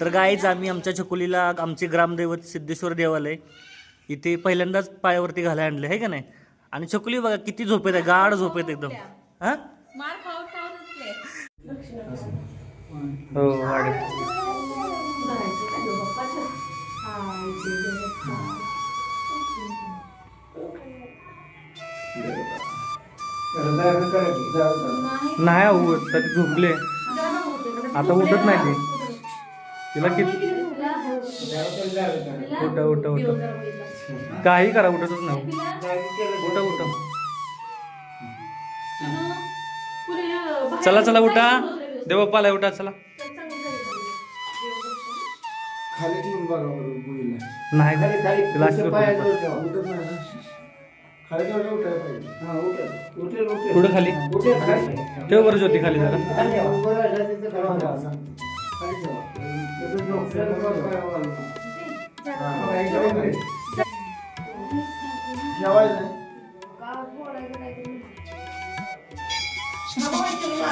तर गाईच आम्ही आमच्या छकुलीला आमचे ग्रामदैवत सिद्धेश्वर देवालय इथे पहिल्यांदाच पायावरती घालाय आणले आहे का नाही? आणि छकुली बघा किती झोपेत आहे गाढ झोपेत एकदम. हा? उठले. हो नाही. झोपले. आता उठत नाही ती. तिला किती उठ उठ उठ काही करा उठतच नाही उठ उठ चला चला उठा देवप्पाला उठा चला खाली ठेवून बघा बरं गुईला. नाही खाली खाली तिला अशी. ठेवा. उठत नाही ना. खाली ठेवलं उठायला पाहिजे. हा, उठेल. उठेल, उठेल. पुढं खाली उठेल, खाली. ठेव बरं ज्योती खाली जरा खाली ठेवा. उभं राहिलं तिथं खाली ठेवा. खाली ठेवा.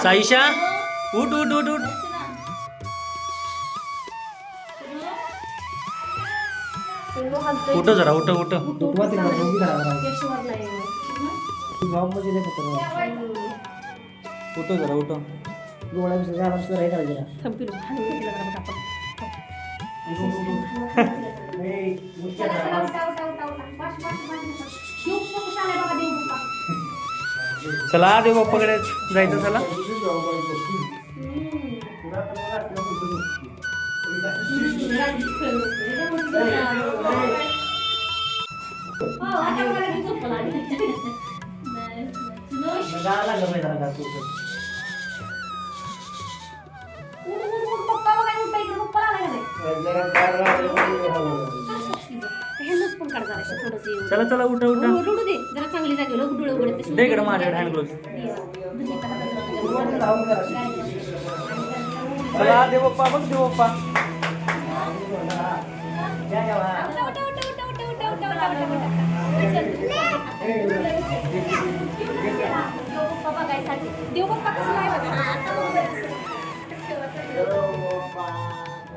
साईशा उठ उठ उठ उठ. उठ जरा उठ उठ. उठवा उठ जरा उठ. सुद्धा नाही करायचा. ए, मुख्य धर्मात चला देव बाप्पाकडे जायचं चला. जायला चला चला उठ उठ. जरा चांगली जागे डोळे उघडते दे इकडे माझ्याकडे हँड ग्लोव्स चला देव बाप्पा बघ देव बाप्पा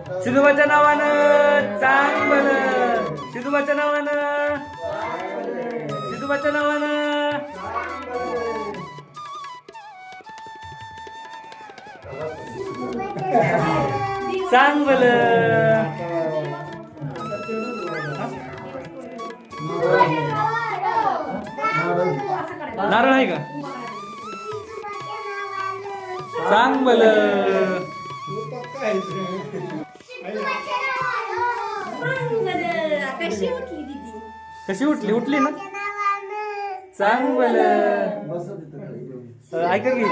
सिधुबाच्या नावानं चांग बन सिधुबाच्या नावानं सिधुबाच्या नावानं चांग बल नारळ आहे का? चांग बल कशी उठली उठली? ना. चांग बल. ऐका की.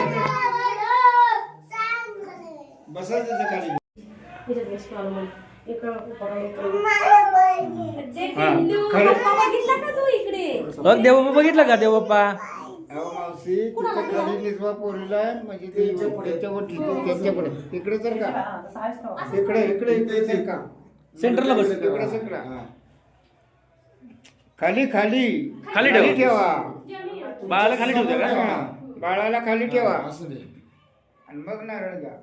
बघितला का देवबाप्पा अहो मावशी तिथं खाली निजवा पोरीला आहे, म्हणजे ते त्याच्यावर ठेवतो, त्यांच्याकडे इकडे तर का? इकडे इकडे इकडे का सेंटरला बस. इकडे हा. खाली खाली. खाली ठेवा. ठेवा. बाळाला खाली ठेवते का? हा. बाळाला खाली ठेवा. आणि मग नारळ घ्या.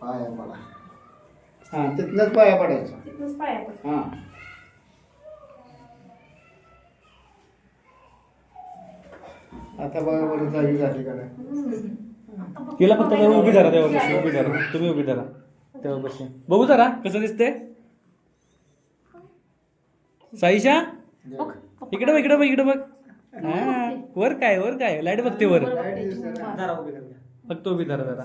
पाया पडा. हा तिथनच पाया पडायचं. हा. आता बघा बरं जागी झाली का नाही. तिला फक्त जरा उभी धरा देवापाशी उभी धरा. तुम्ही उभी धरा. देवापाशी बघू जरा कसं दिसते साईशा? इकडे बघ इकडे बघ इकडे बघ. हा वर काय वर काय? लाइट बघते वर. फक्त उभी धरा जरा.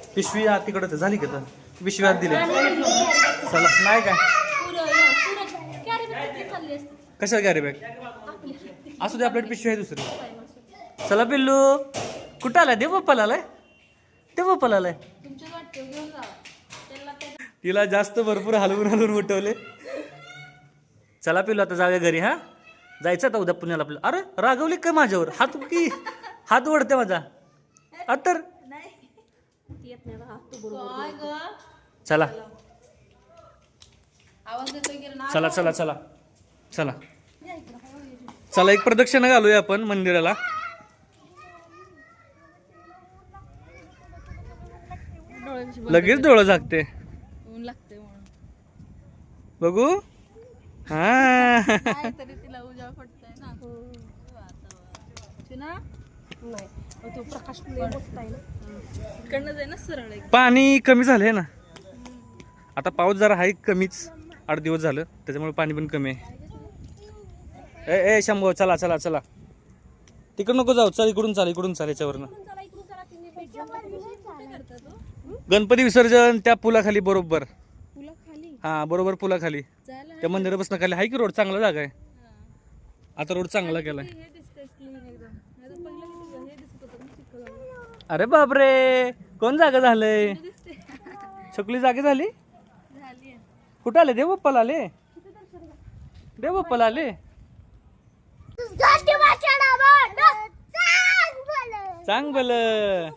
पिशवी आत तिकडं झाली का तर? पिशवी आत दिली. चला नाही काय? कशा घ्या रे बॅग असू दे आपल्याकडे पिशवी आहे दुसरी. चला पिल्लू. कुठं आलाय? दे बाप्पाला आलाय? दे बाप्पाला आलाय? तिला जास्त भरपूर हलवून हलवून उठवले. चला पिल्लू आता जाऊया घरी हा? जायचं आता उद्या पुण्याला आपल्याला. अरे रागवली काय माझ्यावर? हात की हात ओढते माझा. आ तर येत नाही बघा तू बरोबर चला. आवाज चला चला चला. चला. चला एक प्रदक्षिणा घालूया आपण मंदिराला. लगेच डोळं जागते ऊन लागते म्हणून. बघू. हा. तरी तिला उजाळ पडतंय ना. ना नाही. तो प्रकाश बघताय ना. इकडनं जाय ना सरळ एक. पाणी कमी झालंय ना. आता पाऊस जरा आहे कमीच. आठ दिवस झालं. त्याच्यामुळे पाणी पण कमी आहे. ए ए शंभू चला चला चला. तिकडं नको जाऊ. चल इकडून चाल इकडून चाल याच्यावरनं. गणपती विसर्जन त्या पुलाखाली बरोबर. तुला खाली हा बरोबर पुलाखाली. जायला त्या मंदिरापासून खाली. आहे की रोड? चांगला जागा आहे. आता रोड चांगला केलाय हे दिसतंय क्लीन एकदम नाही तर पहिलं किती हे दिसत होतं ना चिखल अरे बापरे. कोण जागा झालंय? छकुली जागी झाली? कुठं आले? देव बाप्पाला आले? देव बाप्पाला आले? चांग भलं